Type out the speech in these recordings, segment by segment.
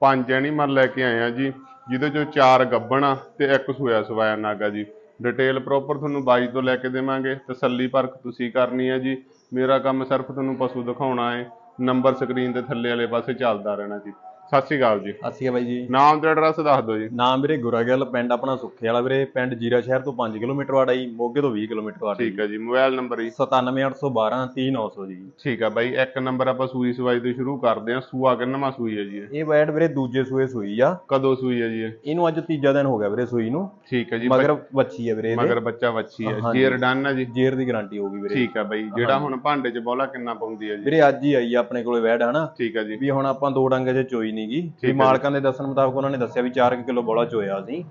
ਪੰਜ ਐਨੀਮਲ ਲੈ ਕੇ ਆਏ ਆ ਜੀ, ਜਿਹਦੇ ਚੋਂ ਚਾਰ ਗੱਬਣ ਆ ਤੇ ਇੱਕ ਸੂਇਆ ਸਵਾਇਆ ਨਾਗਾ ਜੀ। ਡਿਟੇਲ ਪ੍ਰੋਪਰ ਤੁਹਾਨੂੰ ਬਾਈ ਤੋਂ ਲੈ ਕੇ ਦੇਵਾਂਗੇ ਤਸੱਲੀ ਪਰਖ ਤੁਸੀਂ ਕਰਨੀ ਹੈ ਜੀ। ਮੇਰਾ ਕੰਮ ਸਿਰਫ ਤੁਹਾਨੂੰ ਪਸ਼ੂ ਦਿਖਾਉਣਾ ਹੈ। ਨੰਬਰ ਸਕਰੀਨ ਤੇ ਥੱਲੇ ਵਾਲੇ ਪਾਸੇ ਚੱਲਦਾ ਰਹਿਣਾ ਜੀ। ਸਤਿ ਸ਼੍ਰੀ ਅਕਾਲ ਜੀ। ਅਸੀਂ ਆ ਬਾਈ ਜੀ। ਨਾਮ ਤੇ ਐਡਰੈਸ ਦੱਸ ਦਿਓ ਜੀ। ਨਾਮ ਵੀਰੇ ਗੁਰਾਗਲ ਪਿੰਡ ਆਪਣਾ ਸੁੱਖੇ ਵਾਲਾ ਵੀਰੇ। ਪਿੰਡ ਜੀਰਾ ਸ਼ਹਿਰ ਤੋਂ 5 ਕਿਲੋਮੀਟਰ ਵਾੜਾ ਜੀ ਮੋਗੇ ਤੋਂ 20 ਕਿਲੋਮੀਟਰ ਵਾੜਾ ਠੀਕ ਹੈ ਜੀ ਮੋਬਾਈਲ ਨੰਬਰ ਜੀ। 97812 30900 ਜੀ। ਠੀਕ ਹੈ ਬਾਈ ਇੱਕ ਨੰਬਰ ਆਪਾਂ ਸੂਈ ਸਵਾਈ ਤੋਂ ਸ਼ੁਰੂ ਕਰਦੇ ਹਾਂ। ਸੂਆ ਕਿੰਨਵਾਂ ਸੂਈ ਹੈ ਜੀ ਇਹ? ਬੈਡ ਵੀਰੇ ਦੂਜੇ ਸੂਏ ਸੂਈ ਆ। ਕਦੋਂ ਸੂਈ ਹੈ ਜੀ ਇਹ? ਇਹਨੂੰ ਅੱਜ ਤੀਜਾ ਦਿਨ ਹੋ ਗਿਆ ਵੀਰੇ ਸੂਈ ਨੂੰ। ਠੀਕ ਹੈ ਜੀ ਮਗਰ ਵੱਛੀ ਆ ਵੀਰੇ ਮਗਰ ਬੱਚਾ ਵੱਛੀ ਹੈ। ਜੇਰ ਡਨ ਹੈ ਜੀ। ਜੇਰ ਦੀ ਗਾਰੰਟੀ ਹੋਊਗੀ ਵੀਰੇ। ਠੀਕ ਹੈ ਬਾਈ ਜਿਹੜਾ ਹੁਣ ਭਾਂਡੇ 'ਚ ਬੋਲਾ ਕਿੰਨਾ ਪਾਉਂਦੀ ਹੈ ਜੀ? ਵੀਰੇ ਅੱਜ ਹੀ ਆਈ ਆਪਣੇ ਕੋਲੇ ਵੈੜ ਹਨਾ। ਠੀਕ ਹੈ ਜੀ। ਵੀ ਹੁਣ ਆਪਾਂ ਦੋ ਡੰਗੇ 'ਚ ਚੋਈ ਨਹੀਂਗੀ। ਵੀ ਮਾਲਕਾਂ ਦੇ ਦੱਸਣ ਮੁਤਾਬਕ ਉਹਨਾਂ ਨੇ ਦੱਸਿਆ ਵੀ 4 ਕਿਲੋ ਬੋਲਾ ਚੋਇਆ ਸੀ।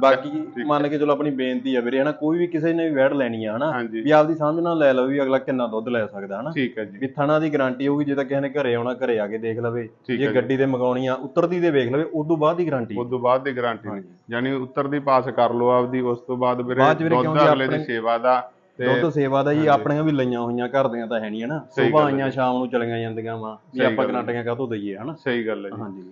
ਬਾਕੀ ਮੰਨ ਕੇ ਚਲੋ ਆਪਣੀ ਬੇਨਤੀ ਆ ਵੀਰੇ ਹਨਾ ਕੋਈ ਵੀ ਕਿਸੇ ਨੇ ਵੀ ਵੈੜ ਲੈਣੀ ਆ ਹਨਾ ਵੀ ਆਪਦੀ ਸਮਝ ਨਾਲ ਲੈ ਲਓ ਵੀ ਅਗਲਾ ਕਿੰਨਾ ਦੁੱਧ ਲੈ ਸਕਦਾ ਹਨਾ। ਠੀਕ ਹੈ ਜੀ। ਵੀ ਥਣਾ ਦੀ ਗਾਰੰਟੀ ਹੋਊਗੀ ਜੇ ਤਾਂ ਕਿਸੇ ਨੇ ਘਰੇ ਆਉਣਾ ਘਰੇ ਆ ਕੇ ਦੇਖ ਲਵੇ। ਜੇ। ਗੱਡੀ ਤੇ ਮੰਗਾਉਣੀ ਆ ਉਤਰਦੀ ਤੇ ਵੇਖ ਲਵੇ ਉਸ ਤੋਂ ਬਾਅਦ ਦੀ ਗਾਰੰਟੀ। ਉਸ ਤੋਂ ਬਾਅਦ ਦੀ ਗਾਰੰਟੀ। ਯਾਨੀ ਉੱਤਰ ਦੀ ਪਾਸ ਕਰ ਲਓ ਆਪਦੀ ਉਸ ਤੋਂ ਬਾਅਦ ਵੀਰੇ ਦੁੱਧ ਅਗਲੇ ਦੀ ਸੇਵਾ ਦਾ ਦੁੱਧ ਸੇਵਾ ਦਾ ਜੀ ਆਪਣੀਆਂ ਵੀ ਲਈਆਂ ਹੋਈਆਂ ਘਰ ਦੀਆਂ ਤਾਂ ਹੈ ਨਹੀਂ ਹਨਾ? ਹੈ ਆਈਆਂ ਸ਼ਾਮ ਨੂੰ ਚਲੀਆਂ ਜਾਂਦੀਆਂ ਵਾ ਵੀ ਆਪਾਂ। ਕਨਾਟੀਆਂ ਕਾਹਤੋਂ ਦਈਏ ਹਨਾ? ਸਹੀ ਗੱਲ ਹੈ ਜੀ। ਹਾਂਜੀ।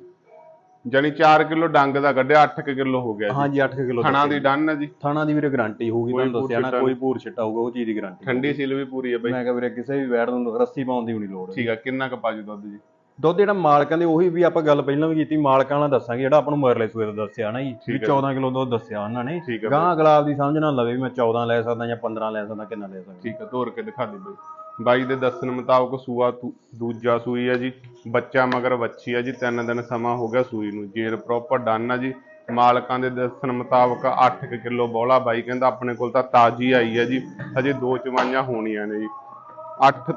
ਯਾਨੀ 4 ਕਿਲੋ ਡੰਗ ਦਾ ਕੱਢਿਆ 8 ਕਿਲੋ ਹੋ ਗਿਆ ਜੀ। ਹਾਂਜੀ 8 ਕਿਲੋ ਥਣਾ ਦੀ ਡਨ ਹੈ ਜੀ। ਥਾਣਾ ਦੀ ਵੀਰੇ ਗਾਰੰਟੀ ਹੋਊਗੀ ਤੁਹਾਨੂੰ ਦੱਸਿਆ ਨਾ ਕੋਈ ਪੂਰ ਛਿੱਟਾ ਹੋਊਗਾ ਉਹ ਚੀਜ਼ ਦੀ ਗਾਰੰਟੀ ਠੰਡੀ ਸੀਲ ਵੀ ਪੂਰੀ ਹੈ ਬਾਈ। ਮੈਂ ਕਿਹਾ ਵੀਰੇ ਕਿਸੇ ਵੀ ਵੈੜ ਨੂੰ ਰੱਸੀ ਪਾਉਣ ਦੀ ਨਹੀਂ ਲੋੜ ਠੀਕ ਹੈ ਕਿੰਨਾ ਕੁ ਪਾਜੂ ਦੁੱਧ ਜੀ? ਦੁੱਧ ਜਿਹੜਾ ਮਾਲਕਾਂ ਦੇ ਉਹੀ ਵੀ ਆਪਾਂ ਗੱਲ ਪਹਿਲਾਂ ਵੀ ਕੀਤੀ ਮਾਲਕਾਂ ਨਾਲ ਦੱਸਾਂਗੇ ਜਿਹੜਾ ਆਪਾਂ ਨੂੰ ਮਰਲੇ ਸੂਏ ਦਾ ਦੱਸਿਆ ਨਾ ਜੀ। ਵੀ ਠੀਕ ਹੈ। 14 ਕਿਲੋ ਦੁੱਧ ਦੱਸਿਆ ਉਹਨਾਂ ਨੇ। ਗਾਂ ਅਗਲਾ ਆਪਦੀ ਸਮਝ ਨਾਲ ਲਵੇ ਵੀ ਮੈਂ 14 ਲੈ ਸਕਦਾ ਜਾਂ 15 ਲੈ ਸਕਦਾ ਕਿੰਨਾ ਲੈ ਸਕਦਾ। ਠੀਕ ਹੈ ਤੋਰ ਕੇ ਦਿਖਾ ਦੇ ਬਾਈ। ਬਾਈ ਦੇ ਦੱਸਣ ਮੁਤਾਬਕ ਸੂਆ ਦੂਜਾ ਸੂਈ ਹੈ ਜੀ। ਬੱਚਾ ਮਗਰ ਵੱਛੀ ਹੈ ਜੀ ਤਿੰਨ ਦਿਨ ਸਮਾਂ ਹੋ ਗਿਆ ਸੂਈ ਨੂੰ। ਜੇਰ ਪ੍ਰੋਪਰ ਡਨ ਹੈ ਜੀ। ਮਾਲਕਾਂ ਦੇ ਦੱਸਣ ਮੁਤਾਬਕ 8 ਕਿਲੋ ਬੋਲਾ ਬਾਈ ਕਹਿੰਦਾ ਆਪਣੇ ਕੋਲ ਤਾਂ ਤਾਜੀ ਆਈ ਹੈ ਜੀ। ਹਜੇ ਦੋ ਚਵਾਈਆਂ ਹੋਣੀਆਂ ਨੇ ਜੀ। 8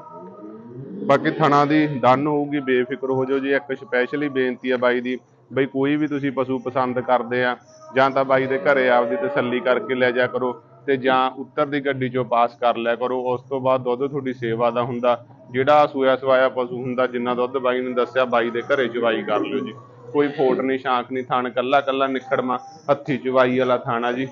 ਬਾਕੀ ਥਣਾ ਦੀ ਡਨ ਹੋਊਗੀ, ਬੇਫਿਕਰ ਹੋ ਜਾਓ ਜੀ। ਇੱਕ ਸਪੈਸ਼ਲੀ ਬੇਨਤੀ ਆ ਬਾਈ ਦੀ, ਬਈ ਕੋਈ ਵੀ ਤੁਸੀਂ ਪਸ਼ੂ ਪਸੰਦ ਕਰਦੇ ਆ, ਜਾਂ ਤਾਂ ਬਾਈ ਦੇ ਘਰੇ ਆਪਦੀ ਤਸੱਲੀ ਕਰਕੇ ਲੈ ਜਾ ਕਰੋ ਤੇ ਜਾਂ ਉੱਤਰ ਦੀ ਗੱਡੀ ਚੋਂ ਪਾਸ ਕਰ ਲਿਆ ਕਰੋ, ਉਸ ਤੋਂ ਬਾਅਦ ਦੁੱਧ ਤੁਹਾਡੀ ਸੇਵਾ ਦਾ ਹੁੰਦਾ। ਜਿਹੜਾ ਸੂਇਆ ਸਵਾਇਆ ਪਸ਼ੂ ਹੁੰਦਾ, ਜਿੰਨਾ ਦੁੱਧ ਬਾਈ ਨੇ ਦੱਸਿਆ, ਬਾਈ ਦੇ ਘਰੇ ਚਵਾਈ ਕਰ ਲਿਓ ਜੀ। ਕੋਈ ਫੋਟ ਨਹੀਂ ਸ਼ਾਂਕ ਨਹੀਂ, ਥਣ ਕੱਲਾ ਕੱਲਾ ਨਿਖੜਮਾ, ਹੱਥੀ ਚਵਾਈ ਵਾਲਾ ਥਾਣਾ ਜੀ।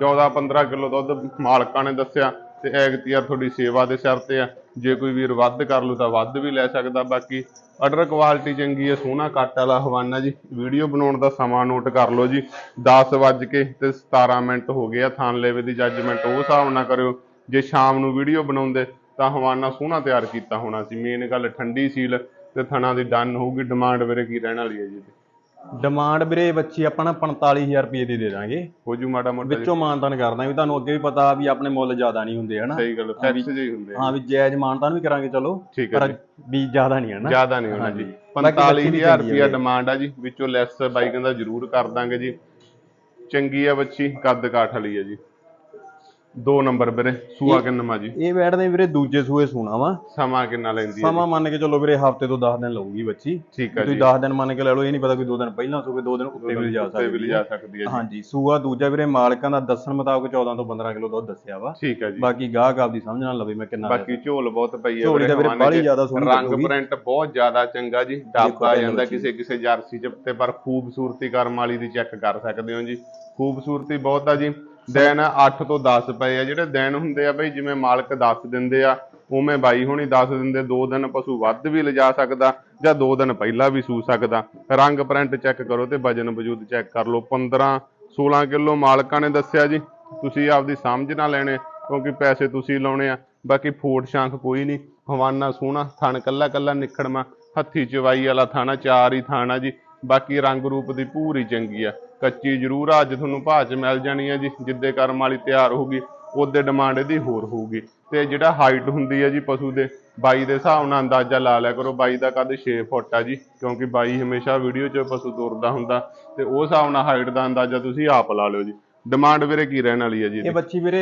14-15 ਕਿਲੋ ਦੁੱਧ ਮਾਲਕਾਂ ਨੇ ਦੱਸਿਆ ਤੇ ਐਗਤੀਆਰ ਤੁਹਾਡੀ ਸੇਵਾ ਦੇ ਸਿਰ ਤੇ ਆ। ਜੇ ਕੋਈ ਵੀਰ ਵੱਧ ਕਰ ਲੂ ਤਾਂ ਵੱਧ ਵੀ ਲੈ ਸਕਦਾ। ਬਾਕੀ ਆਰਡਰ ਕੁਆਲਿਟੀ ਚੰਗੀ ਹੈ ਸੋਹਣਾ ਕੱਟ ਵਾਲਾ ਹਵਾਨਾ ਜੀ। ਵੀਡੀਓ ਬਣਾਉਣ ਦਾ ਸਮਾਂ ਨੋਟ ਕਰ ਲਓ ਜੀ। 10 ਵੱਜ ਕੇ ਤੇ 17 ਮਿੰਟ ਹੋ ਗਏ ਆ ਥਾਨ ਲੈਵੇ ਦੀ ਜੱਜਮੈਂਟ ਉਹ ਹਿਸਾਬ ਨਾਲ ਕਰਿਓ। ਜੇ ਸ਼ਾਮ ਨੂੰ ਵੀਡੀਓ ਬਣਾਉਂਦੇ ਤਾਂ ਹਵਾਨਾ ਸੋਹਣਾ ਤਿਆਰ ਕੀਤਾ ਹੋਣਾ ਸੀ। ਮੇਨ ਗੱਲ ਠੰਡੀ ਸੀਲ ਤੇ ਥਣਾ ਦੀ ਡਨ ਹੋਊਗੀ। ਡਿਮਾਂਡ ਵੀਰੇ ਕੀ ਰਹਿਣ ਵਾਲੀ ਹੈ ਜੀ? ਡਿਮਾਂਡ ਵੀਰੇ ਬੱਚੀ ਆਪਾਂ ਨਾ 45000 ਰੁਪਏ ਦੀ ਦੇ ਦਾਂਗੇ। ਹੋ ਜੂ ਮਾੜਾ ਮੋਟਾ ਜੀ? ਵਿੱਚੋਂ ਮਾਨਤਾਨ ਕਰ ਦਾਂਗੇ। ਵੀ ਤੁਹਾਨੂੰ ਅੱਗੇ ਵੀ ਪਤਾ ਵੀ ਆਪਣੇ ਮੁੱਲ ਜ਼ਿਆਦਾ ਨਹੀਂ ਹੁੰਦੇ ਹਨਾ? ਸਹੀ ਗੱਲ ਫਿਕਸ ਹੀ ਹੁੰਦੇ ਹਾਂ ਵੀ ਜਾਇਜ਼ ਮਾਨਤਾਨ ਵੀ ਕਰਾਂਗੇ ਚਲੋ। ਪਰ ਜੀ। ਵੀ ਜ਼ਿਆਦਾ ਨਹੀਂ ਹਨਾ ਜ਼ਿਆਦਾ ਨਹੀਂ ਹੋਣਾ ਜੀ। ਹਾਂਜੀ। ਬਾਕੀ ਬੱਚੀ ਵੀ 45000 ਚੰਗੀ ਰੁਪਿਆ ਹੈ। ਡਿਮਾਂਡ ਆ ਜੀ। ਵਿੱਚੋਂ ਲੈਸ ਬਾਈ ਕਹਿੰਦਾ ਜ਼ਰੂਰ ਕਰ ਦਾਂਗੇ ਜੀ। ਚੰਗੀ ਆ ਬੱਚੀ ਕੱਦ ਕਾਠ ਵਾਲੀ ਆ ਜੀ। ਦੋ ਨੰਬਰ ਵੀਰੇ ਸੂਆ ਕਿੰਨਾ ਜੀ ਇਹ ਬੈਠ ਦੇ ਵੀਰੇ ਦੂਜੇ ਸੂਏ ਸੂਣਾ ਵਾ। ਸਮਾਂ ਕਿੰਨਾ ਲੈਂਦੀ ਹੈ ਸਮਾਂ ਮੰਨ ਕੇ ਚੱਲੋ ਵੀਰੇ ਹਫ਼ਤੇ ਤੋਂ 10 ਦਿਨ ਲਊਗੀ ਬੱਚੀ। ਠੀਕ ਹੈ ਤੁਸੀਂ ਜੀ। 10 ਦਿਨ ਮੰਨ ਕੇ ਲੈ ਲਓ ਇਹ ਨਹੀਂ ਪਤਾ ਕੋਈ 2 ਦਿਨ ਪਹਿਲਾਂ ਸੂਵੇ 2 ਦਿਨ ਉੱਤੇ ਵੀ ਲਿਜਾ ਉੱਤੇ ਵੀ ਸਕਦੀ ਲਿਜਾ ਸਕਦੀ ਹੈ ਜੀ। ਹਾਂਜੀ ਸੂਆ ਦੂਜਾ ਵੀਰੇ ਮਾਲਕਾਂ ਦਾ ਦੱਸਣ ਮੁਤਾਬਕ 14 ਤੋਂ 15 ਕਿਲੋ ਦੁੱਧ ਦੱਸਿਆ ਵਾ। ਠੀਕ ਹੈ ਜੀ। ਬਾਕੀ ਗਾਹਕ ਆਪਦੀ ਸਮਝ ਨਾਲ ਲਵੇ ਮੈਂ ਕਿੰਨਾ ਬਾਕੀ ਝੋਲ ਬਹੁਤ ਪਈ ਹੈ ਵੀਰੇ ਚ। ਜ਼ਿਆਦਾ ਸੋਹਣੀ ਰੰਗ। ਪ੍ਰਿੰਟ ਬਹੁਤ ਜ਼ਿਆਦਾ ਚੰਗਾ ਜੀ ਡੱਬ ਜਾਂਦਾ। ਕਿਸੇ ਕਿਸੇ ਜਰਸੀ ਚ ਤੇ ਪਰ ਖੂਬਸੂਰਤੀ ਕਰਮ ਵਾਲੀ ਦੀ ਚੈੱਕ ਕਰ ਸਕਦੇ ਹੋ ਜੀ। ਖੂਬਸੂਰਤੀ ਬਹੁਤ ਆ ਜੀ। ਦਿਨ 8 ਤੋਂ 10 ਪਏ ਆ। ਜਿਹੜੇ ਦਿਨ ਹੁੰਦੇ ਆ ਬਈ, ਜਿਵੇਂ ਮਾਲਕ ਦੱਸ ਦਿੰਦੇ ਆ, ਉਵੇਂ ਬਾਈ ਹੁਣੀ ਦੱਸ ਦਿੰਦੇ। ਦੋ ਦਿਨ ਪਸ਼ੂ ਵੱਧ ਵੀ ਲਿਜਾ ਸਕਦਾ ਜਾਂ ਦੋ ਦਿਨ ਪਹਿਲਾਂ ਵੀ ਸੂ ਸਕਦਾ। ਰੰਗ ਪ੍ਰਿੰਟ ਚੈੱਕ ਕਰੋ ਤੇ ਵਜਨ ਵਜੂਦ ਚੈੱਕ ਕਰ ਲਓ। 15 16 ਕਿਲੋ ਮਾਲਕਾਂ ਨੇ ਦੱਸਿਆ ਜੀ। ਤੁਸੀਂ ਆਪਦੀ ਸਮਝ ਨਾਲ ਲੈਣੇ, ਕਿਉਂਕਿ ਪੈਸੇ ਤੁਸੀਂ ਲਾਉਣੇ ਆ। ਬਾਕੀ ਫੋਟ ਸ਼ਾਂਖ ਕੋਈ ਨਹੀਂ। ਹਵਾਨਾ ਸੋਹਣਾ, ਥਣ ਕੱਲਾ ਕੱਲਾ ਨਿਖੜਮਾ। ਹੱਥੀ ਚਵਾਈ ਵਾਲਾ ਥਾਣਾ, ਚਾਰ ਹੀ ਥਾਣਾ ਜੀ। ਬਾਕੀ ਰੰਗ ਰੂਪ ਦੀ ਪੂਰੀ ਚੰਗੀ ਆ। ਕੱਚੀ ਜ਼ਰੂਰ ਆ, ਅੱਜ ਤੁਹਾਨੂੰ ਭਾਅ 'ਚ ਮਿਲ ਜਾਣੀ ਆ ਜੀ ਜਿੱਦੇ ਕਰਮ ਵਾਲੀ ਤਿਆਰ ਹੋਊਗੀ ਉਹਦੇ ਡਿਮਾਂਡ ਇਹਦੀ ਹੋਰ ਹੋਊਗੀ। ਤੇ ਜਿਹੜਾ ਹਾਈਟ ਹੁੰਦੀ ਹੈ ਜੀ ਪਸ਼ੂ ਦੇ ਬਾਈ ਦੇ ਹਿਸਾਬ ਨਾਲ ਅੰਦਾਜ਼ਾ ਲਾ ਲਿਆ ਕਰੋ ਬਾਈ ਦਾ ਕੱਦ 6 ਫੁੱਟ ਆ ਜੀ ਕਿਉਂਕਿ ਬਾਈ ਹਮੇਸ਼ਾ ਵੀਡੀਓ 'ਚ ਪਸ਼ੂ ਤੁਰਦਾ ਹੁੰਦਾ ਤੇ ਉਹ ਹਿਸਾਬ ਨਾਲ ਹਾਈਟ ਦਾ ਅੰਦਾਜ਼ਾ ਤੁਸੀਂ ਆਪ ਲਾ ਲਿਓ ਜੀ। ਡਿਮਾਂਡ ਵੀਰੇ ਕੀ ਰਹਿਣ ਵਾਲੀ ਹੈ ਜੀ ਇਹ ਇਹਦੀ? ਬੱਚੀ ਵੀਰੇ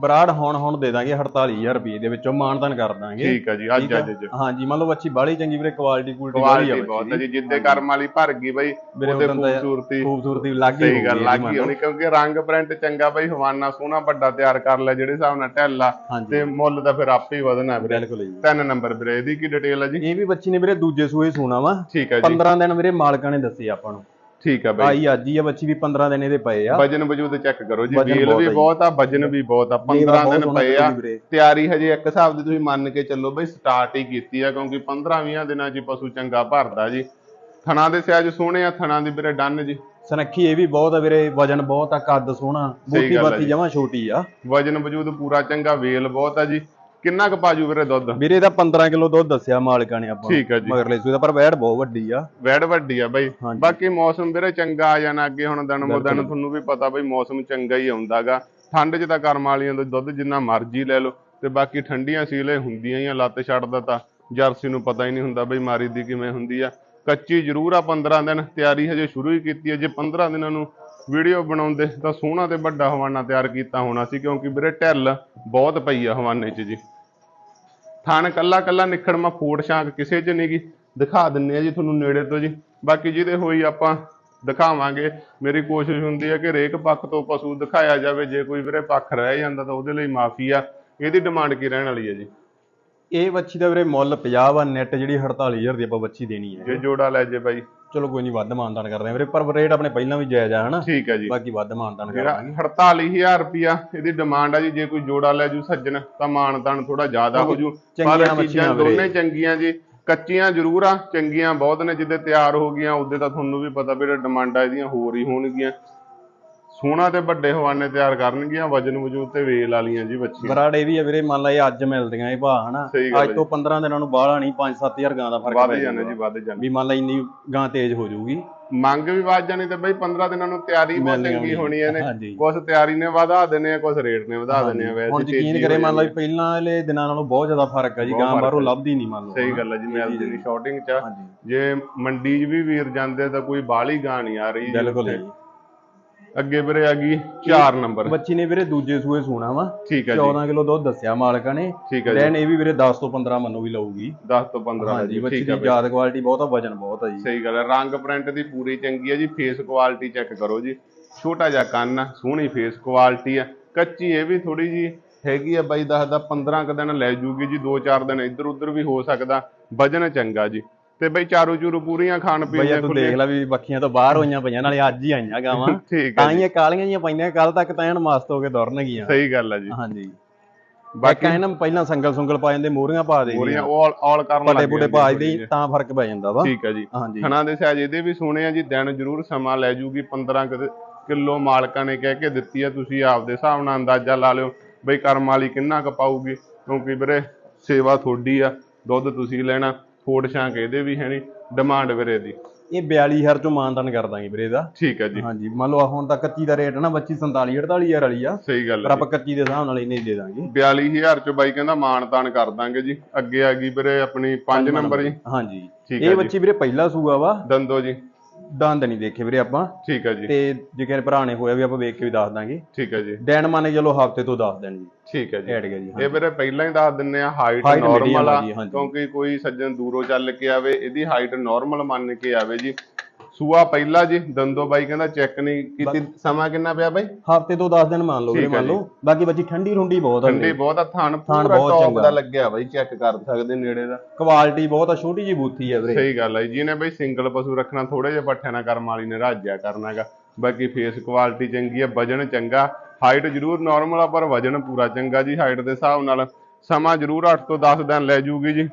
ਬਰਾੜ ਹੁਣ ਹੁਣ ਦੇ ਦਾਂਗੇ 48000 ਰੁਪਏ ਦੇ ਵਿੱਚੋਂ ਮਾਨਦਾਨ ਕਰ ਦਾਂਗੇ। ਠੀਕ ਹੈ ਜੀ ਅੱਜ ਠੀਕ ਆ? ਅੱਜ ਅੱਜ ਹਾਂਜੀ ਮੰਨ ਲਓ ਬੱਚੀ ਬਾਹਲੀ ਚੰਗੀ ਵੀਰੇ ਕੁਆਲਿਟੀ ਕੁਆਲਿਟੀ ਵਾਲੀ ਕੁਆਲਿਟੀ ਆ ਬਹੁਤ ਹੈ ਬੱਚੀ ਜੀ ਜਿੱਦੇ ਕਰਮ ਵਾਲੀ ਭਰ ਗਈ ਬਈ ਵੀਰੇ ਉਹਦੇ ਉਦੋਂ ਖੂਬਸੂਰਤੀ ਖੂਬਸੂਰਤੀ ਲੱਗ ਸਹੀ ਗੱਲ ਇਹਦੀ ਗਈ ਹੋਣੀ ਕਿਉਂਕਿ ਰੰਗ ਪ੍ਰਿੰਟ ਚੰਗਾ ਬਈ ਹਵਾਨਾ ਸੋਹਣਾ ਵੱਡਾ ਤਿਆਰ ਕਰ ਲਿਆ ਜਿਹੜੇ ਹਿਸਾਬ ਨਾਲ ਢੈਲਾ ਹਾਂਜੀ। ਤੇ ਮੁੱਲ ਤਾਂ ਫਿਰ ਆਪੇ ਹੀ ਵਧਣਾ ਵੀਰੇ। ਬਿਲਕੁਲ ਜੀ। ਤਿੰਨ ਨੰਬਰ ਵੀਰੇ ਇਹਦੀ ਕੀ ਡਿਟੇਲ ਹੈ ਜੀ? ਇਹ ਵੀ ਬੱਚੀ ਨੇ ਵੀਰੇ ਦੂਜੇ ਸੂਏ ਸੂਣਾ ਵਾ। ਠੀਕ ਹੈ ਜੀ। 15 ਦਿਨ ਵੀਰੇ ਮਾਲਕਾਂ ਨੇ ਦੱਸੇ ਆਪਾਂ ਨੂੰ। ਠੀਕ ਹੈ ਬਈ। ਆਈ ਅੱਜ ਹੀ ਆ ਬੱਚੀ ਵੀ 15 ਦਿਨ ਇਹਦੇ ਪਏ ਆ। ਵਜਨ ਵਜੂਦ ਚੈੱਕ ਕਰੋ ਜੀ ਵਜ਼ਨ ਬਹੁਤ ਵੀ ਜੀ। ਬਹੁਤ ਆ ਵਜਨ ਵੀ ਬਹੁਤ ਆ ਲੇਵਾ 15 ਬਹੁਤ ਦਿਨ ਪਏ ਆ। ਵੀਰੇ। ਤਿਆਰੀ ਹਜੇ ਇੱਕ ਹਿਸਾਬ ਦੀ ਤੁਸੀਂ ਮੰਨ ਕੇ ਚੱਲੋ ਬਈ ਸਟਾਰਟ ਹੀ ਕੀਤੀ ਆ ਕਿਉਂਕਿ 15-20 ਦਿਨਾਂ 'ਚ ਹੀ ਪਸ਼ੂ ਚੰਗਾ ਭਰਦਾ ਜੀ। ਥਣਾ ਦੇ ਸਿਆਜ ਸੋਹਣੇ ਆ ਥਣਾ ਦੀ ਵੀਰੇ ਡਨ ਜੀ। ਸਨੱਖੀ ਇਹ ਵੀ ਬਹੁਤ ਆ ਵੀਰੇ ਵਜਨ ਬਹੁਤ ਆ ਕੱਦ ਸੋਹਣਾ ਬੂਟੀ ਗੱਲ ਆ ਬਾਤੀ ਜੀ। ਜਮਾ ਛੋਟੀ ਆ। ਵਜਨ ਵਜੂਦ ਪੂਰਾ ਚੰਗਾ ਵੇਲ ਬਹੁਤ ਆ ਜੀ। ਕਿੰਨਾ ਕੁ ਪਾਜੂ ਵੀਰੇ ਦੁੱਧ? ਵੀਰੇ ਦਾ 15 ਕਿਲੋ ਦੁੱਧ ਦੱਸਿਆ ਮਾਲਕਾਂ ਨੇ ਆਪਾਂ। ਠੀਕ ਆ ਜੀ। ਮਗਰਲੇ ਸੂਏ ਦਾ ਪਰ ਵੈੜ ਬਹੁਤ ਵੱਡੀ ਆ। ਵੈੜ ਵੱਡੀ ਆ ਬਈ। ਬਾਕੀ ਮੌਸਮ ਵੀਰੇ ਚੰਗਾ ਆ ਜਾਣਾ ਅੱਗੇ ਹੁਣ ਦਿਨ ਬ ਦਿਨ ਤੁਹਾਨੂੰ ਵੀ ਪਤਾ ਬਈ ਮੌਸਮ ਚੰਗਾ ਹੀ ਆਉਂਦਾਗਾ। ਠੰਡ 'ਚ ਤਾਂ ਕਰਮ ਵਾਲੀਆਂ ਦਾ ਦੁੱਧ ਜਿੰਨਾ ਮਰਜ਼ੀ ਲੈ ਲਓ ਤੇ ਬਾਕੀ ਠੰਡੀਆਂ ਸੀਲੇ ਹੁੰਦੀਆਂ ਹੀ ਆ ਲੱਤ ਛੱਡਦਾ ਤਾਂ ਜਰਸੀ ਨੂੰ ਪਤਾ ਹੀ ਨਹੀਂ ਹੁੰਦਾ ਬਈ ਮਾਰੀ ਦੀ ਕਿਵੇਂ ਹੁੰਦੀ ਆ। ਕੱਚੀ ਜ਼ਰੂਰ ਆ 15 ਦਿਨ ਤਿਆਰੀ ਹਜੇ ਸ਼ੁਰੂ ਹੀ ਕੀਤੀ ਹੈ ਜੇ 15 ਦਿਨਾਂ ਨੂੰ ਵੀਡੀਓ ਬਣਾਉਂਦੇ ਤਾਂ ਸੋਹਣਾ ਤੇ ਵੱਡਾ ਹਵਾਨਾ ਤਿਆਰ ਕੀਤਾ ਹੋਣਾ ਸੀ ਕਿਉਂਕਿ ਵੀਰੇ ਢਿੱਲ ਬਹੁਤ ਪਈ ਆ ਹਵਾਨੇ 'ਚ ਜੀ। ਥਣ ਕੱਲਾ ਕੱਲਾ ਨਿਖੜਮਾ ਫੋੜ ਸ਼ਾਂਕ ਕਿਸੇ 'ਚ ਨਹੀਂਗੀ ਦਿਖਾ ਦਿੰਨੇ ਆ ਜੀ ਤੁਹਾਨੂੰ ਨੇੜੇ ਤੋਂ ਜੀ। ਬਾਕੀ ਜਿਹਦੇ ਹੋਈ ਆਪਾਂ ਦਿਖਾਵਾਂਗੇ। ਮੇਰੀ ਕੋਸ਼ਿਸ਼ ਹੁੰਦੀ ਹੈ ਕਿ ਰੇਕ ਪੱਖ ਤੋਂ ਪਸ਼ੂ ਦਿਖਾਇਆ ਜਾਵੇ। ਜੇ ਕੋਈ ਵੀਰੇ ਪੱਖ ਰਹਿ ਜਾਂਦਾ ਤਾਂ ਉਹਦੇ ਲਈ ਮਾਫੀ ਆ। ਇਹਦੀ ਡਿਮਾਂਡ ਕੀ ਰਹਿਣ ਵਾਲੀ ਹੈ ਜੀ? ਇਹ ਬੱਚੀ ਦਾ ਵੀਰੇ ਮੁੱਲ 50 ਆ ਨੈਟ ਜਿਹੜੀ 48000 ਦੀ ਆਪਾਂ ਬੱਚੀ ਦੇਣੀ ਹੈ। ਜੇ ਜੋੜਾ ਲੈ ਜੇ ਬਾਈ। ਚਲੋ ਕੋਈ ਨਹੀਂ ਵੱਧ ਮਾਨਦਾਨ ਕਰਦੇ ਆ ਵੀਰੇ ਪਰ ਰੇਟ ਆਪਣੇ ਪਹਿਲਾਂ ਵੀ ਜਾਇਜ਼ ਆ ਹਨਾ? ਠੀਕ ਹੈ ਜੀ। ਬਾਕੀ ਵੱਧ ਮਾਨਦਾਨ ਕਰਾਂਗੇ। 48000 ਰੁਪਿਆ ਇਹਦੀ ਡਿਮਾਂਡ ਆ ਜੀ ਜੇ ਕੋਈ ਜੋੜਾ ਲੈ ਜੂ ਸੱਜਣ ਤਾਂ ਮਾਨਤਾਨ ਥੋੜਾ ਜ਼ਿਆਦਾ ਹੋ ਜੂ। ਚੰਗੀਆਂ ਪਰ ਚੀਜ਼ਾਂ। ਦੋਨੇ ਚੰਗੀਆਂ ਜੀ। ਕੱਚੀਆਂ ਜ਼ਰੂਰ ਆ ਚੰਗੀਆਂ ਬਹੁਤ ਨੇ ਜਿੱਦੇ ਤਿਆਰ ਹੋ ਗਈਆਂ ਉਹਦੇ ਤਾਂ ਤੁਹਾਨੂੰ ਵੀ ਪਤਾ ਵੀ ਡਿਮਾਂਡਾਂ ਇਹਦੀਆਂ ਹੋਰ ਹੀ ਹੋਣਗੀਆਂ। ਸੋਹਣਾ ਤੇ ਵੱਡੇ ਹਵਾਨੇ ਤਿਆਰ ਕਰਨਗੀਆਂ ਵਜਨ ਵਜੂਦ ਤੇ ਵੇਲ ਵਾਲੀਆਂ ਜੀ ਬੱਚੀਆਂ। ਬਰਾੜੇ ਵੀ ਆ ਵੀਰੇ ਮੰਨ ਲਾ ਇਹ ਅੱਜ ਮਿਲਦੀਆਂ ਇਹ ਭਾਅ ਹਨਾ? ਸਹੀ ਗੱਲ ਅੱਜ ਤੋਂ 15 ਦਿਨਾਂ ਨੂੰ ਬਾਹਲਾ ਨਹੀਂ 5-7000 ਗਾਂ ਦਾ ਫ਼ਰਕ ਵੱਧ ਪੈ ਜਾਣੇ ਜਾਣਾ ਜੀ ਵੱਧ ਜਾਣੇ। ਵੀ ਮੰਨ ਲਾ ਇੰਨੀ ਗਾਂ ਤੇਜ਼ ਹੋ ਜਾਊਗੀ। ਮੰਗ ਵੀ ਵੱਧ ਜਾਣੀ ਤੇ ਬਈ 15 ਦਿਨਾਂ ਨੂੰ ਤਿਆਰੀ ਬਹੁਤ ਚੰਗੀ। ਹੋਣੀ ਇਹਨੇ। ਹਾਂਜੀ। ਕੁਝ ਤਿਆਰੀ ਨੇ ਵਧਾ ਦੇਣੇ ਆ ਕੁਝ ਰੇਟ ਨੇ ਵਧਾ ਦੇਣੇ ਆ ਵੈਸੇ ਹੁਣ ਯਕੀਨ ਕਰੇ ਹੋ ਮੰਨ ਲਾ ਵੀ ਜਾਣੀ ਪਹਿਲਾਂ ਵਾਲੇ ਦਿਨਾਂ ਨਾਲੋਂ ਬਹੁਤ ਜ਼ਿਆਦਾ ਫ਼ਰਕ ਆ ਜੀ ਗਾਂ ਬਾਹਰੋਂ ਹੈ। ਲੱਭਦੀ ਨਹੀਂ ਮੰਨ ਲਓ ਸਹੀ ਗੱਲ ਹੈ ਜੀ ਮਿਲਦੀ ਨਹੀਂ ਸ਼ਾਰਟਿੰਗ ਚ ਜੇ ਮੰਡੀ 'ਚ ਵੀ ਵੀਰ ਜਾਂਦੇ ਤਾਂ ਕੋਈ ਬਾਹਲੀ ਗਾਂ ਨਹੀਂ ਆ ਰਹੀ। ਬਿਲਕੁਲ। ਜੀ। ਅੱਗੇ ਵੀਰੇ ਆ ਗਈ 4 ਨੰਬਰ। ਬੱਚੀ ਨੇ ਵੀਰੇ ਦੂਜੇ ਸੂਏ ਸੂਣਾ ਵਾ। ਠੀਕ ਹੈ ਜੀ। 14 ਕਿਲੋ ਦੁੱਧ ਦੱਸਿਆ ਮਾਲਕਾਂ ਨੇ। ਠੀਕ ਹੈ ਜੀ। ਲੈਣ ਇਹ ਵੀ ਵੀਰੇ 10 ਤੋਂ 15 ਮੰਨੋ ਵੀ ਲਊਗੀ। 10 ਤੋਂ 15 ਦਾ ਹਾਂਜੀ ਜੀ ਬੱਚੀ ਦੀ। ਯਾਦ ਕੁਆਲਿਟੀ ਬਹੁਤ ਆ ਵਜਨ ਬਹੁਤ ਆ ਜੀ। ਸਹੀ ਗੱਲ ਹੈ ਰੰਗ ਪ੍ਰਿੰਟ ਦੀ ਪੂਰੀ ਚੰਗੀ ਹੈ ਜੀ ਫੇਸ ਕੁਆਲਿਟੀ ਚੈੱਕ ਕਰੋ ਜੀ। ਛੋਟਾ ਜਿਹਾ ਕੰਨ ਆ ਸੋਹਣੀ ਫੇਸ ਕੁਆਲਿਟੀ ਆ। ਕੱਚੀ ਇਹ ਵੀ ਥੋੜੀ ਜੀ ਹੈਗੀ ਆ ਬਾਈ ਦੱਸਦਾ 15 ਕ ਦਿਨ ਲੈ ਜੂਗੀ ਜੀ 2-4 ਦਿਨ ਇੱਧਰ ਉੱਧਰ ਵੀ ਹੋ ਸਕਦਾ। ਵਜਨ ਚੰਗਾ ਜੀ। ਤੇ ਬਈ ਚਾਰੂ ਚੂਰੂ ਪੂਰੀਆਂ ਖਾਣ ਪੀਣ ਦੀਆਂ ਤੂੰ ਦੇਖ ਲੈ ਵੀ ਬੱਖੀਆਂ ਤੋਂ ਬਾਹਰ ਹੋਈਆਂ ਪਈਆਂ ਨਾਲੇ ਅੱਜ ਹੀ ਆਈਆਂ ਗਾਵਾਂ। ਤਾਂ ਹੀ ਇਹ ਕਾਲੀਆਂ ਜੀਆਂ ਪਈਆਂ ਕੱਲ ਤੱਕ ਤਾਂ ਐਨ ਮਸਤ ਹੋ ਕੇ ਦੌੜਨਗੀਆਂ ਸਹੀ ਗੱਲ ਹੈ ਜੀ। ਹਾਂਜੀ। ਬਾਕੀ ਇਹਨਾਂ ਪਹਿਲਾਂ ਸੰਗਲ ਸੁੰਗਲ ਪਾ ਜਾਂਦੇ ਮੋਹਰੀਆਂ ਪਾ ਦੇ ਪੂਰੀਆਂ ਆਲ ਆਲ ਕਰਨ ਪੱਟੇ ਲੱਗ ਪੁੱਟੇ ਜਾਂਦੀਆਂ ਪਾ ਥੋੜ੍ਹੀ ਦੇ ਤਾਂ ਫ਼ਰਕ ਪੈ ਜਾਂਦਾ ਵਾ। ਠੀਕ ਹੈ ਜੀ। ਹਾਂਜੀ। ਥਣਾ ਦੇ ਸਾਈਜ਼ ਇਹਦੇ ਵੀ ਸੋਹਣੇ ਆ ਜੀ ਦਿਨ ਜ਼ਰੂਰ ਸਮਾਂ ਲੈ ਜੂਗੀ 15 ਕੁ ਕਿਲੋ ਮਾਲਕਾਂ ਨੇ ਕਹਿ ਕੇ ਦਿੱਤੀ ਆ ਤੁਸੀਂ ਆਪਦੇ ਹਿਸਾਬ ਨਾਲ ਅੰਦਾਜ਼ਾ ਲਾ ਲਿਓ ਬਈ ਕਰਮ ਵਾਲੀ ਕਿੰਨਾ ਕੁ ਪਾਊਗੀ ਕਿਉਂਕਿ ਵੀਰੇ ਸੇਵਾ ਤੁਹਾਡੀ ਆ ਦੁੱਧ ਤੁਸੀਂ ਲੈਣਾ। ਫੋੜ ਛਾਂਕ ਇਹਦੇ ਵੀ ਹੈ ਨਹੀਂ ਡਿਮਾਂਡ ਵੀਰੇ ਦੀ। ਇਹ 42000 ਚੋਂ ਮਾਨਦਾਨ ਕਰ ਦਾਂਗੇ ਵੀਰੇ ਦਾ ਠੀਕ ਹੈ ਜੀ। ਹਾਂਜੀ ਮੰਨ ਲਓ ਹੁਣ ਤਾਂ ਕੱਚੀ ਦਾ ਰੇਟ ਨਾ ਬੱਚੀ 47 48000 ਵਾਲੀ ਆ। ਸਹੀ ਗੱਲ ਪਰ ਹੈ ਆਪਾਂ ਕੱਚੀ ਦੇ ਹਿਸਾਬ ਨਾਲ ਹੀ ਦੇ ਦਾਂਗੇ। 42000 ਚ ਬਾਈ ਕਹਿੰਦਾ ਤਾਣ ਕਰ ਦਾਂਗੇ ਜੀ। ਅੱਗੇ ਆ ਗਈ ਵੀਰੇ ਆਪਣੀ 5 ਨੰਬਰ ਜੀ। ਹਾਂਜੀ। ਹੈ ਇਹ ਬੱਚੀ ਵੀਰੇ ਪਹਿਲਾ ਸੂਆ ਵਾ। ਦੰਦੋ ਜੀ। ਦੰਦ ਨਹੀਂ ਦੇਖੇ ਵੀਰੇ ਆਪਾਂ। ਠੀਕ ਹੈ ਜੀ। ਤੇ ਜੇ ਕਿਸੇ ਭਰਾ ਨੇ ਹੋਇਆ ਵੀ ਆਪਾਂ ਵੇਖ ਕੇ ਵੀ ਦੱਸ ਦਾਂਗੇ। ਠੀਕ ਹੈ ਜੀ। ਡੈਨ ਮਾਨੇ ਚਲੋ ਹਫ਼ਤੇ ਤੋਂ ਦੱਸ ਦੇਣ ਜੀ। ਠੀਕ ਹੈ ਜੀ। ਐਡ ਗਿਆ ਜੀ ਇਹ ਵੀਰੇ ਪਹਿਲਾਂ ਹੀ ਦੱਸ ਦਿੰਨੇ ਆ ਹਾਈਟ ਨਾਰਮਲ ਆ। ਕਿਉਂਕਿ ਕੋਈ ਸੱਜਣ ਦੂਰੋਂ ਚੱਲ ਕੇ ਆਵੇ ਇਹਦੀ ਹਾਈਟ ਨਾਰਮਲ ਮੰਨ ਕੇ ਆਵੇ ਜੀ। ਸੂਆ ਪਹਿਲਾ ਜੀ ਦੰਦੋ ਬਾਈ ਕਹਿੰਦਾ ਚੈੱਕ ਨਹੀਂ ਕੀਤੀ। ਸਮਾਂ ਕਿੰਨਾ ਪਿਆ ਬਾਈ? ਹਫ਼ਤੇ ਤੋਂ 10 ਦਿਨ ਮੰਨ ਲਓ ਹੈ ਮੰਨ ਲਓ। ਬਾਕੀ ਬੱਚੀ ਠੰਡੀ ਰੁੰਡੀ ਬਹੁਤ ਆ ਠੰਡੀ ਬਹੁਤ ਆ ਥਣ ਪੂਰਾ ਬਹੁਤ ਟੌਪ ਚੰਗਾ। ਦਾ ਲੱਗਿਆ ਬਾਈ ਚੈੱਕ ਕਰ ਸਕਦੇ ਨੇੜੇ ਦਾ। ਕੁਆਲਿਟੀ ਬਹੁਤ ਆ ਛੋਟੀ ਜੀ ਬੂਥੀ ਆ ਵੀਰੇ। ਸਹੀ ਗੱਲ ਹੈ ਜਿਹਨੇ ਬਾਈ ਸਿੰਗਲ ਪਸ਼ੂ ਰੱਖਣਾ ਥੋੜੇ ਜਿਹਾ ਪੱਠਿਆਂ ਨਾਲ ਕਰਮ ਵਾਲੀ ਨੇ ਰਾਜਿਆ ਕਰਨਾਗਾ। ਬਾਕੀ ਫੇਸ ਕੁਆਲਿਟੀ ਚੰਗੀ ਹੈ ਵਜਨ ਚੰਗਾ। ਹਾਈਟ ਜ਼ਰੂਰ ਨਾਰਮਲ ਆ ਪਰ ਵਜਨ ਪੂਰਾ ਚੰਗਾ ਜੀ ਹਾਈਟ ਦੇ ਹਿਸਾਬ ਨਾਲ। ਸਮਾਂ ਜ਼ਰੂਰ 8 ਤੋਂ 10 ਦਿਨ ਲੈ ਜੂਗੀ ਜੀ।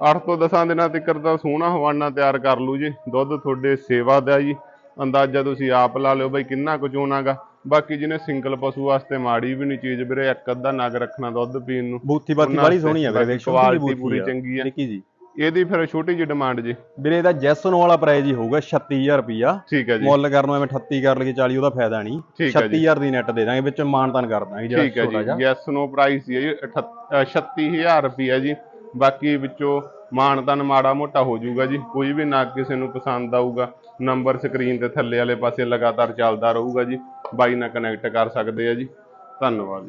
8 ਤੋਂ 10 ਦਿਨਾਂ ਤੱਕ ਦਾ ਸੋਹਣਾ ਹਵਾਨਾ ਤਿਆਰ ਕਰ ਲੂ ਜੀ। ਦੁੱਧ ਤੁਹਾਡੇ ਸੇਵਾ ਦਾ ਜੀ। ਅੰਦਾਜ਼ਾ ਤੁਸੀਂ ਆਪ ਲਾ ਲਿਓ ਬਈ ਕਿੰਨਾ ਕੁ ਚੋਣਾਗਾ ਬਾਕੀ ਜਿਹਨੇ ਸਿੰਗਲ ਪਸ਼ੂ ਵਾਸਤੇ ਮਾੜੀ ਵੀ ਨਹੀਂ ਚੀਜ਼ ਵੀਰੇ ਇੱਕ ਅੱਧਾ ਨਗ ਰੱਖਣਾ ਦੁੱਧ ਪੀਣ ਨੂੰ। ਬੂਥੀ ਬਾਤੀ ਬੜੀ ਸੋਹਣੀ ਆ ਵੀਰੇ ਜੀ ਬੂਥੀ ਪੂਰੀ ਚੰਗੀ ਆ। ਨਿੱਕੀ ਜੀ। ਇਹਦੀ ਫਿਰ ਛੋਟੀ ਜਿਹੀ ਡਿਮਾਂਡ ਜੀ। ਵੀਰੇ ਦਾ ਜੈਸਨ ਵਾਲਾ ਪ੍ਰਾਈਸ ਹੀ ਹੋਊਗਾ 36000 ਰੁਪਿਆ ਠੀਕ ਹੈ ਜੀ। ਮੁੱਲ ਕਰਨ ਨੂੰ ਐਵੇਂ 38 ਕਰ ਲਈਏ 40 ਉਹਦਾ ਫਾਇਦਾ ਨਹੀਂ। ਠੀਕ ਹੈ ਜੀ। 36000 ਦੀ ਨੈਟ ਦੇ ਦਾਂਗੇ ਵਿੱਚ ਮਾਨਤਾਨ ਕਰ ਦਾਂਗੇ ਜਿਹੜਾ ਠੀਕ ਹੈ ਛੋਟਾ ਜੀ ਜਿਹਾ। ਯੈਸ ਨੋ ਪ੍ਰਾਈਸ ਹੀ ਹੈ ਜੀ 36000 ਰੁਪਿਆ ਜੀ। ਬਾਕੀ ਵਿੱਚੋਂ ਮਾਣ ਮਾਨਤਨ ਮਾੜਾ ਮੋਟਾ ਹੋ ਜਾਊਗਾ ਜੀ। ਕੋਈ ਵੀ ਨਾ ਕਿਸੇ ਨੂੰ ਪਸੰਦ ਆਊਗਾ। ਨੰਬਰ ਸਕਰੀਨ ਦੇ ਥੱਲੇ ਵਾਲੇ ਪਾਸੇ ਲਗਾਤਾਰ ਚੱਲਦਾ ਰਹੂਗਾ ਜੀ। ਬਾਈ ਨਾਲ ਕਨੈਕਟ ਕਰ ਸਕਦੇ ਆ ਜੀ। ਧੰਨਵਾਦ।